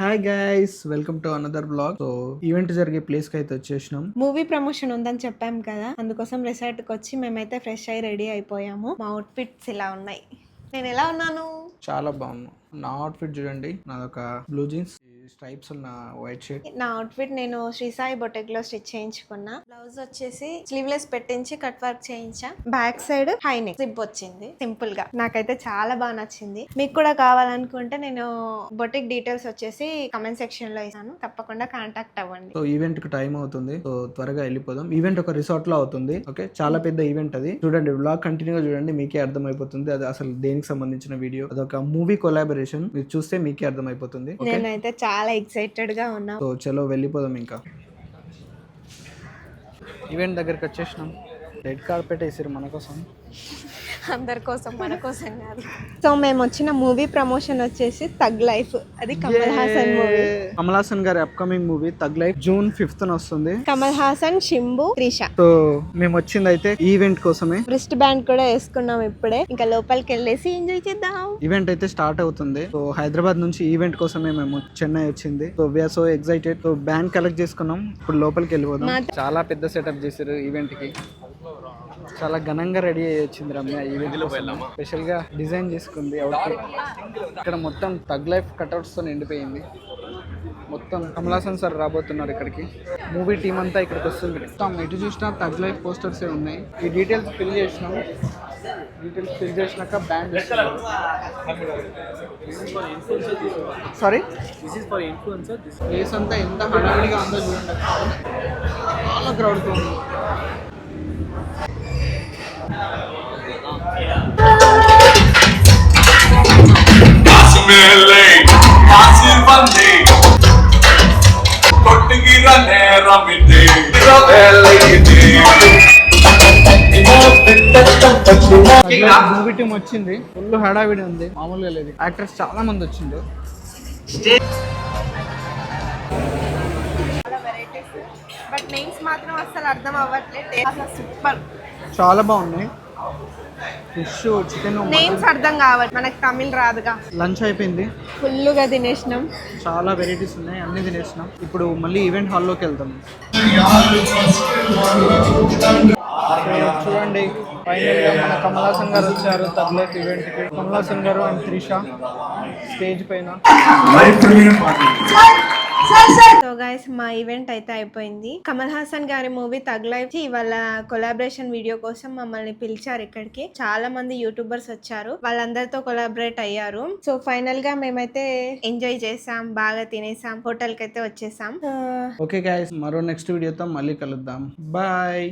Hi guys welcome to another blog so event జరిగే ప్లేస్కి అయితే వచ్చేసినాం. మూవీ ప్రమోషన్ ఉందని చెప్పాం కదా. అందుకోసం రిసార్ట్కి వచ్చి మేమైతే ఫ్రెష్ అయ్యి రెడీ అయిపోయాము. మా అవుట్ఫిట్స్ ఇలా ఉన్నాయి. నేను ఎలా ఉన్నాను? చాలా బాగున్నాం. నా అవుట్ఫిట్ చూడండి. నాదొక బ్లూ జీన్స్ స్ట్రైప్స్ ఉన్న వైట్ షర్ట్? నా అవుట్ఫిట్ నేను శ్రీ సాయి బొటెక్లో స్టిచ్ చేయించుకున్నా. బ్లౌజ్ వచ్చేసి స్లీవ్లెస్ పెట్టించి cut work చేయించా. Back side high neck zip వచ్చింది సింపుల్గా. నాకైతే చాలా బాగా నచ్చింది. మీకు కూడా కావాలనుకుంటే నేను బొటెక్ డీటెయిల్స్ వచ్చేసి కమెంట్ సెక్షన్లో ఇస్తాను. తప్పకుండా కాంటాక్ట్ అవ్వండి. సో ఈవెంట్కి టైం అవుతుంది. సో త్వరగా వెళ్ళిపోదాం. ఈవెంట్ ఒక రిసార్ట్లో అవుతుంది. ఓకే చాలా పెద్ద ఈవెంట్ అది. చూడండి బ్లాగ్ కంటిన్యూగా చూడండి మీకే అర్థమైపోతుంది. అది అసలు దేనికి సంబంధించిన వీడియో అదొక మూవీ కొలాబరేషన్ మీరు చూస్తే మీకే అర్థమైపోతుంది. నేనైతే చాలా ఎక్సైటెడ్గా ఉన్నా. సో చలో వెళ్ళిపోదాం ఇంకా. ఈవెంట్ దగ్గరికి వచ్చేసినాం. రెడ్ కార్పెట్ వేసారు మన కోసం. అందరి కోసం మన కోసం కాదు. సో మేము వచ్చిన మూవీ ప్రమోషన్ వచ్చేసి తగ్ లైఫ్. అది కమల్ హాసన్ మూవీ. కమల్ హాసన్ గారి upcoming movie Thug Life June fifth వస్తుంది. కమల్ హాసన్ షింబు త్రిష. సో మేము వచ్చింది అయితే ఈవెంట్ కోసమే. రిస్ట్ బ్యాండ్ కూడా వేసుకున్నాం ఇప్పుడే. ఇంకా లోపలికి వెళ్ళేసి ఎంజాయ్ చేద్దాం. ఈవెంట్ అయితే స్టార్ట్ అవుతుంది. సో హైదరాబాద్ నుంచి ఈవెంట్ కోసమే మేము చెన్నై వచ్చింది. So we're so excited so band collect చేసుకున్నాం. ఇప్పుడు లోపలికి వెళ్ళిపోదాం. చాలా పెద్ద సెటప్ చేశారు ఈవెంట్కి. చాలా ఘనంగా రెడీ అయ్యి వచ్చింది రమ్య ఈవెంట్ స్పెషల్గా డిజైన్ చేసుకుంది అవుట్ఫిట్ ఇక్కడ మొత్తం తగ్ లైఫ్ కట్అవుట్స్తో నిండిపోయింది. మొత్తం కమల్ హాసన్ సార్ రాబోతున్నారు ఇక్కడికి. మూవీ టీం అంతా ఇక్కడికి వస్తుంది. మొత్తం ఎటు చూసినా తగ్ లైఫ్ పోస్టర్స్ ఉన్నాయి. ఈ డీటెయిల్స్ ఫిల్ చేసినాం. డీటెయిల్స్ ఫిల్ చేసినాక బ్యాండ్ సారీ ప్లేస్ అంతా ఎంత హడావిడిగా ఉందో చూడండి. చాలా క్రౌడ్ ఉంది. காட்டுகிற நேரம் இது మూవీ టీం వచ్చింది. ఫుల్ హడావిడి ఉంది. మామూలుగా లేదు. యాక్టర్స్ చాలా మంది వచ్చిండు బట్ నేమ్స్ మాత్రం అసలు అర్థం అవ్వట్లేదు. చాలా బాగున్నాయి. ఫిష్ చికెన్ నేమ్స్ అర్థం కావాలి. మనకు తమిళ్ రాదుగా. లంచ్ అయిపోయింది. ఫుల్గా తినేసినాం. చాలా వెరైటీస్ ఉన్నాయి అన్ని తినేసినాం. ఇప్పుడు మళ్ళీ ఈవెంట్ హాల్లోకి వెళ్తాం చూడండి ఫైనల్గా మన కమల్ హాసన్ గారు వచ్చారు తగ్లేక్ ఈవెంట్కి కమల్ హాసన్ గారు అండ్ త్రిష స్టేజ్ పైన. సో గైస్ మా ఈవెంట్ అయితే అయిపోయింది. కమల్ హాసన్ గారి మూవీ తగ్లైఫ్ వాళ్ళ కొలాబరేషన్ వీడియో కోసం మమ్మల్ని పిలిచారు ఇక్కడికి. చాలా మంది యూట్యూబర్స్ వచ్చారు. వాళ్ళందరితో కొలాబరేట్ అయ్యారు. సో ఫైనల్గా మేమైతే ఎంజాయ్ చేసాం. బాగా తినేసాం. హోటల్కి అయితే వచ్చేసాం. ఓకే గాయస్ మరో నెక్స్ట్ వీడియోతో మళ్ళీ కలుద్దాం. బాయ్